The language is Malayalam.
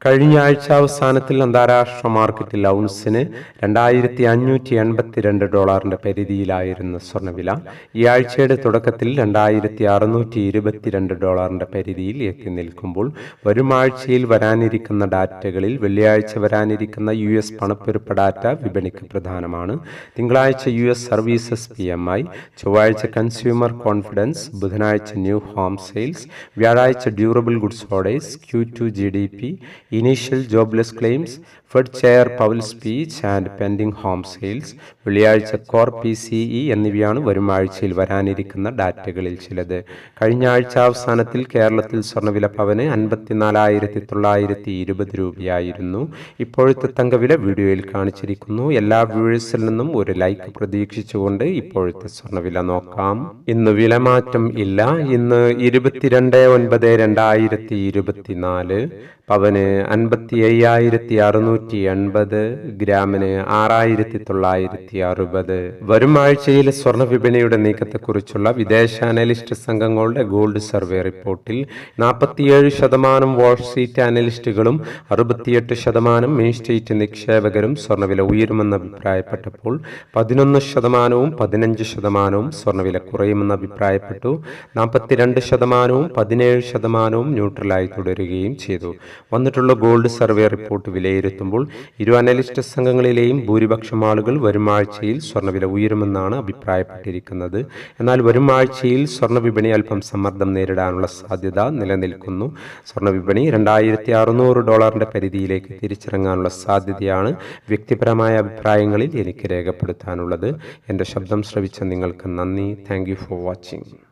കഴിഞ്ഞ ആഴ്ച അവസാനത്തിൽ അന്താരാഷ്ട്ര മാർക്കറ്റിൽ ഔൺസിന് രണ്ടായിരത്തി അഞ്ഞൂറ്റി എൺപത്തിരണ്ട് ഡോളറിന്റെ പരിധിയിലായിരുന്ന സ്വർണവില ഈ ആഴ്ചയുടെ തുടക്കത്തിൽ രണ്ടായിരത്തി അറുന്നൂറ്റി ഇരുപത്തിരണ്ട് ഡോളറിന്റെ പരിധിയിൽ എത്തി നിൽക്കുമ്പോൾ വരും ആഴ്ചയിൽ വരാനിരിക്കുന്ന ഡാറ്റകളിൽ വെള്ളിയാഴ്ച വരാനിരിക്കുന്ന യു എസ് പണപ്പെരുപ്പ ഡാറ്റ വിപണിക്ക് പ്രധാനമാണ്. തിങ്കളാഴ്ച U S services P M I ചൊവ്വാഴ്ച കൺസ്യൂമർ കോൺഫിഡൻസ് ബുധനാഴ്ച ന്യൂ ഹോം സെയിൽസ് വ്യാഴാഴ്ച durable goods orders Q two G D P initial jobless claims Fed chair Powell speech and pending home sales വെള്ളിയാഴ്ച കോർ പി സി ഇ എന്നിവയാണ് വരും ആഴ്ചയിൽ വരാനിരിക്കുന്ന ഡാറ്റകളിൽ ചിലത്. കഴിഞ്ഞ ആഴ്ച അവസാനത്തിൽ കേരളത്തിൽ സ്വർണവില പവന് അൻപത്തിനാലായിരത്തി തൊള്ളായിരത്തി ഇരുപത് രൂപയായിരുന്നു. ഇപ്പോഴത്തെ തങ്കവില വീഡിയോയിൽ കാണിച്ചിരിക്കുന്നു. എല്ലാ വ്യൂവേഴ്സിൽ നിന്നും ഒരു ലൈക്ക് പ്രതീക്ഷിച്ചുകൊണ്ട് ഇപ്പോഴത്തെ സ്വർണവില നോക്കാം. ഇന്ന് വിലമാറ്റം ഇല്ല. ഇന്ന് ഇരുപത്തിരണ്ട് ഒൻപത് രണ്ടായിരത്തി ഇരുപത്തിനാല് പവന് അൻപത്തി അയ്യായിരത്തി അറുന്നൂറ്റി എൺപത് ഗ്രാമിന് ആറായിരത്തി തൊള്ളായിരത്തി അറുപത് വരും ആഴ്ചയിലെ സ്വർണ വിപണിയുടെ നീക്കത്തെക്കുറിച്ചുള്ള വിദേശ അനലിസ്റ്റ് സംഘങ്ങളുടെ ഗോൾഡ് സർവേ റിപ്പോർട്ടിൽ നാൽപ്പത്തിയേഴ് ശതമാനം വാൾസ്ട്രീറ്റ് അനലിസ്റ്റുകളും അറുപത്തിയെട്ട് ശതമാനം മെയിൻ സ്റ്റേറ്റ് നിക്ഷേപകരും സ്വർണവില ഉയരുമെന്ന് അഭിപ്രായപ്പെട്ടപ്പോൾ പതിനൊന്ന് ശതമാനവും പതിനഞ്ച് ശതമാനവും സ്വർണവില കുറയുമെന്ന് അഭിപ്രായപ്പെട്ടു. നാൽപ്പത്തിരണ്ട് ശതമാനവും പതിനേഴ് ശതമാനവും ന്യൂട്രലായി തുടരുകയും ചെയ്തു. വന്നിട്ടുള്ള ഗോൾഡ് സർവേ റിപ്പോർട്ട് വിലയിരുത്തുമ്പോൾ ഇരു അനലിസ്റ്റ് സംഘങ്ങളിലെയും ഭൂരിപക്ഷം ആളുകൾ വരും ആഴ്ചയിൽ സ്വർണവില ഉയരുമെന്നാണ് അഭിപ്രായപ്പെട്ടിരിക്കുന്നത്. എന്നാൽ വരും ആഴ്ചയിൽ സ്വർണ വിപണി അല്പം സമ്മർദ്ദം നേരിടാനുള്ള സാധ്യത നിലനിൽക്കുന്നു. സ്വർണ വിപണി രണ്ടായിരത്തി അറുന്നൂറ് ഡോളറിന്റെ പരിധിയിലേക്ക് തിരിച്ചിറങ്ങാനുള്ള സാധ്യതയാണ് വ്യക്തിപരമായ അഭിപ്രായങ്ങളിൽ എനിക്ക് രേഖപ്പെടുത്താനുള്ളത്. എന്റെ ശബ്ദം ശ്രവിച്ച നിങ്ങൾക്ക് നന്ദി. Thank for watching.